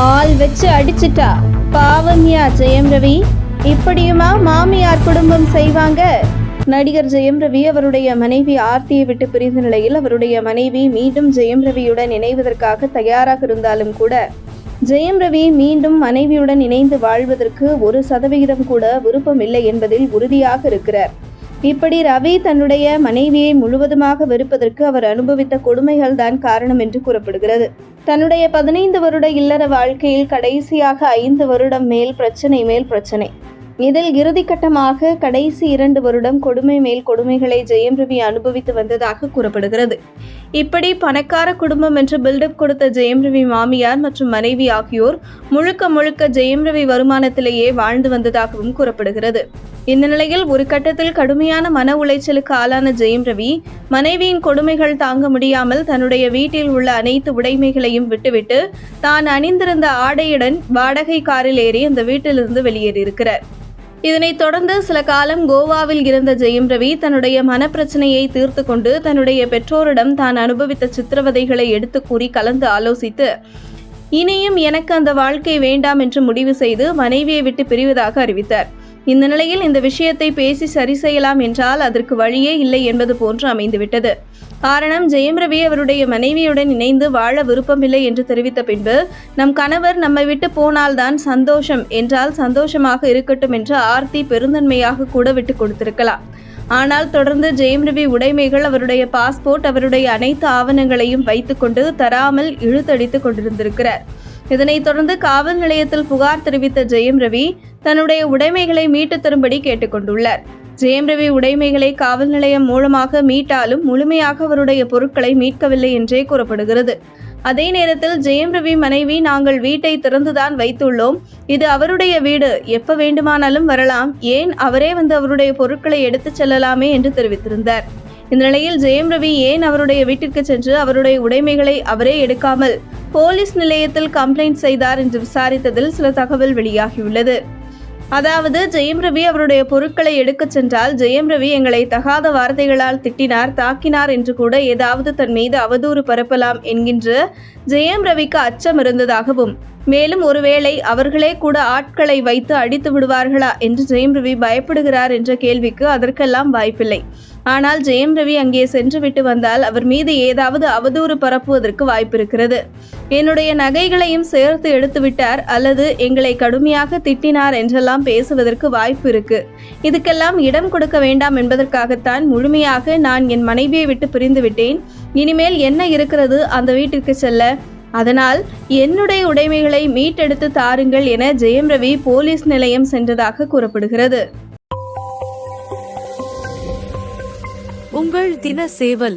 ஆள் வச்சு அடிச்சிட்டா. பாவம்யா ஜெயம் ரவி. இப்படியுமா மாமியார் குடும்பம் செய்வாங்க? நடிகர் ஜெயம் ரவி அவருடைய மனைவி ஆர்த்தியை விட்டு பிரிந்த நிலையில் அவருடைய மனைவி மீண்டும் ஜெயம் ரவியுடன் இணைவதற்காக தயாராக இருந்தாலும் கூட ஜெயம் ரவி மீண்டும் மனைவியுடன் இணைந்து வாழ்வதற்கு ஒரு சதவிகிதம் கூட விருப்பம் இல்லை என்பதில் உறுதியாக இருக்கிறார். இப்படி ரவி தன்னுடைய மனைவியை முழுவதுமாக வெறுப்பதற்கு அவர் அனுபவித்த கொடுமைகள் தான் காரணம் என்று கூறப்படுகிறது. தன்னுடைய பதினைந்து வருட இல்லற வாழ்க்கையில் கடைசியாக ஐந்து வருடம் மேல் பிரச்சனை மேல் பிரச்சனை. இதில் இறுதிக்கட்டமாக கடைசி இரண்டு வருடம் கொடுமை மேல் கொடுமைகளை ஜெயம் ரவி அனுபவித்து வந்ததாக கூறப்படுகிறது. இப்படி பணக்கார குடும்பம் என்று பில்டப் கொடுத்த ஜெயம் ரவி மாமியார் மற்றும் மனைவி ஆகியோர் முழுக்க முழுக்க ஜெயம் ரவி வருமானத்திலேயே வாழ்ந்து வந்ததாகவும் கூறப்படுகிறது. இந்த நிலையில் ஒரு கட்டத்தில் கடுமையான மன உளைச்சலுக்கு ஆளான ஜெயம் ரவி மனைவியின் கொடுமைகள் தாங்க முடியாமல் தன்னுடைய வீட்டில் உள்ள அனைத்து உடைமைகளையும் விட்டுவிட்டு தான் அணிந்திருந்த ஆடையுடன் வாடகை காரில் ஏறி அந்த வீட்டிலிருந்து வெளியேறியிருக்கிறார். இதனைத் தொடர்ந்து சில காலம் கோவாவில் இருந்த ஜெயம் ரவி தன்னுடைய மனப்பிரச்சனையை தீர்த்து கொண்டு தன்னுடைய பெற்றோரிடம் தான் அனுபவித்த சித்திரவதைகளை எடுத்து கூறி கலந்து ஆலோசித்து இனியும் எனக்கு அந்த வாழ்க்கை வேண்டாம் என்று முடிவு செய்து மனைவியை விட்டு பிரிவதாக அறிவித்தார். இந்த நிலையில் இந்த விஷயத்தை பேசி சரி செய்யலாம் என்றால் அதற்கு வழியே இல்லை என்பது போன்று அமைந்துவிட்டது. காரணம் ஜெயம் ரவி அவருடைய மனைவியுடன் இணைந்து வாழ விருப்பமில்லை என்று தெரிவித்த பின்பு நம் கணவர் நம்மை விட்டு போனால்தான் சந்தோஷம் என்றால் சந்தோஷமாக இருக்கட்டும் என்று ஆர்த்தி பெருந்தன்மையாக கூட விட்டு கொடுத்திருக்கலாம். ஆனால் தொடர்ந்து ஜெயம் ரவி உடைமைகள் அவருடைய பாஸ்போர்ட் அவருடைய அனைத்து ஆவணங்களையும் வைத்துக்கொண்டு தராமல் இழுத்தடித்து கொண்டிருந்திருக்கிறார். இதனைத் தொடர்ந்து காவல் நிலையத்தில் புகார் தெரிவித்த ஜெயம் ரவி தன்னுடைய உடைமைகளை மீட்டு தரும்படி கேட்டுக்கொண்டுள்ளார். ஜெயம் ரவி உடைமைகளை காவல் நிலையம் மூலமாக மீட்டாலும் முழுமையாக அவருடைய பொருட்களை மீட்கவில்லை என்றே கூறப்படுகிறது. அதே நேரத்தில் ஜெயம் ரவி மனைவி நாங்கள் வீட்டை திறந்துதான் வைத்துள்ளோம். இது அவருடைய வீடு. எப்ப வேண்டுமானாலும் வரலாம். ஏன் அவரே வந்து அவருடைய பொருட்களை எடுத்துச் செல்லலாமே? என்று தெரிவித்திருந்தார். இந்த நிலையில் ஜெயம் ரவி ஏன் அவருடைய வீட்டிற்கு சென்று அவருடைய உடைமைகளை அவரே எடுக்காமல் போலீஸ் நிலையத்தில் கம்ப்ளைண்ட் செய்தார் என்று விசாரித்ததில் சில தகவல் வெளியாகியுள்ளது. அதாவது ஜெயம் ரவி அவருடைய பொருட்களை எடுக்கச் சென்றால் ஜெயம் ரவி எங்களை தகாத வார்த்தைகளால் திட்டினார் தாக்கினார் என்று கூட ஏதாவது தன் மீது அவதூறு பரப்பலாம் என்கின்ற ஜெயம் ரவிக்கு அச்சம் இருந்ததாகவும் மேலும் ஒருவேளை அவர்களே கூட ஆட்களை வைத்து அடித்து விடுவார்களா என்று ஜெயம் ரவி பயப்படுகிறார் என்ற கேள்விக்கு அதற்கெல்லாம் வாய்ப்பில்லை. ஆனால் ஜெயம் ரவி அங்கே சென்று விட்டு வந்தால் அவர் மீது ஏதாவது அவதூறு பரப்புவதற்கு வாய்ப்பிருக்கிறது. என்னுடைய நகைகளையும் சேர்த்து எடுத்து விட்டார் அல்லது எங்களை கடுமையாக திட்டினார் என்றெல்லாம் பேசுவதற்கு வாய்ப்பு இருக்கு. இதுக்கெல்லாம் இடம் கொடுக்க வேண்டாம் என்பதற்காகத்தான் முழுமையாக நான் என் மனைவியை விட்டு பிரிந்து விட்டேன். இனிமேல் என்ன இருக்கிறது அந்த வீட்டிற்கு செல்ல? அதனால் என்னுடைய உடைமைகளை மீட்டெடுத்து தாருங்கள் என ஜெயம் ரவி போலீஸ் நிலையம் சென்றதாக கூறப்படுகிறது. உங்கள் தின சேவல்